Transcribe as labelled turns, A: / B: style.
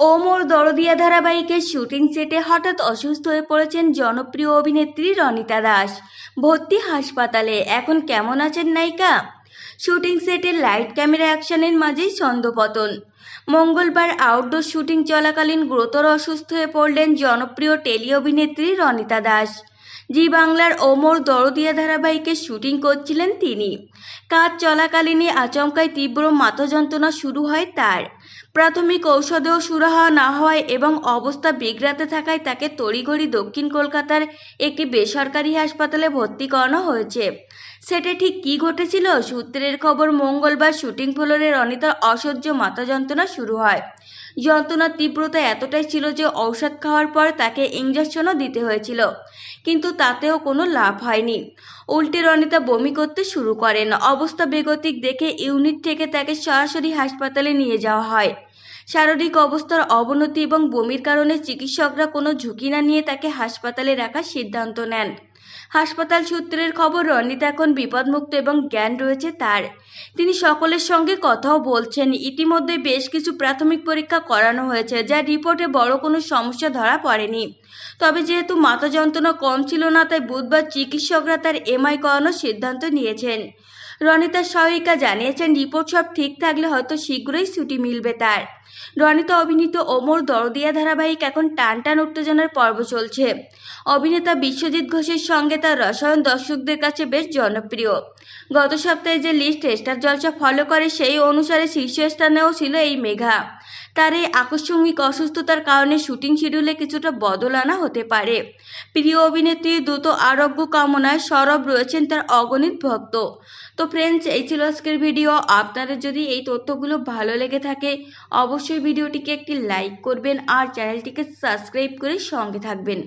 A: ওমর দরদিয়া ধারাবাহিকের শুটিং সেটে হঠাৎ অসুস্থ হয়ে পড়েছেন জনপ্রিয় অভিনেত্রী রনিতা দাস। ভর্তি হাসপাতালে, এখন কেমন আছেন নায়িকা? শুটিং সেটে লাইট ক্যামেরা অ্যাকশনের মাঝেই ছন্দপতন। মঙ্গলবার আউটডোর শুটিং চলাকালীন গুরুতর অসুস্থ হয়ে পড়লেন জনপ্রিয় টেলি অভিনেত্রী রনিতা দাস। জি বাংলার ওমর দরদিয়া ধারাবাহিকের শুটিং করছিলেন তিনি। কাজ চলাকালীনই আচমকায় তীব্র মাথা যন্ত্রণা শুরু হয় তার। প্রাথমিক ঔষধেও সুরাহা না হয় এবং অবস্থা বিগড়াতে থাকায় তাকে তড়িঘড়ি দক্ষিণ কলকাতার একটি বেসরকারি হাসপাতালে ভর্তি করানো হয়েছে। সেটা ঠিক কী ঘটেছিল? সূত্রের খবর মঙ্গলবার শুটিং ফ্লোরে রনিতার অসহ্য মাথা যন্ত্রণা শুরু হয়। যন্ত্রণার তীব্রতা এতটাই ছিল যে ঔষধ খাওয়ার পর তাকে ইঞ্জেকশনও দিতে হয়েছিল। কিন্তু তাতেও কোনো লাভ হয়নি। উল্টে রনিতা বমি করতে শুরু করেন। অবস্থা বেগতিক দেখে ইউনিট থেকে তাকে সরাসরি হাসপাতালে নিয়ে যাওয়া হয়। শারীরিক অবস্থার অবনতি এবং বমির কারণে চিকিৎসকরা কোনো ঝুঁকি না নিয়ে তাকে হাসপাতালে রাখার সিদ্ধান্ত নেন। হাসপাতাল সূত্রের খবর, রনিত এখন বিপদমুক্ত এবং জ্ঞান রয়েছে তার। তিনি সকলের সঙ্গে কথাও বলছেন। ইতিমধ্যে বেশ কিছু প্রাথমিক পরীক্ষা করানো হয়েছে, যা রিপোর্টে বড় কোনো সমস্যা ধরা পড়েনি। তবে যেহেতু মাথা যন্ত্রণা কম ছিল না, তাই বুধবার চিকিৎসকরা তার এমআই করানোর সিদ্ধান্ত নিয়েছেন। রনিতার সহায়িকা জানিয়েছেন, রিপোর্ট সব ঠিক থাকলে হয়তো শীঘ্রই ছুটি মিলবে তার। রনিতা অভিনীত ওমর দরদিয়া ধারাবাহিক এখন টান টান উত্তেজনার পর্ব চলছে। অভিনেতা বিশ্বজিৎ ঘোষের সঙ্গে তার রসায়ন দর্শকদের কাছে বেশ জনপ্রিয়। গত সপ্তাহে যে লিস্ট স্টার জলসা ফলো করে, সেই অনুসারে শীর্ষস্থানেও ছিল এই মেঘা। তার এই আকস্মিক অসুস্থতার কারণে শুটিং শিডিউলে কিছুটা বদল আনা হতে পারে। প্রিয় অভিনেত্রী দ্রুত আরোগ্য কামনায় সরব রয়েছেন তার অগণিত ভক্ত। তো ফ্রেন্ডস এই ছিল আজকের ভিডিও আপনাদের যদি এই তথ্যগুলো ভালো লেগে থাকে, অবশ্যই ভিডিওটিকে একটি লাইক করবেন আর চ্যানেলটিকে সাবস্ক্রাইব করে সঙ্গে থাকবেন।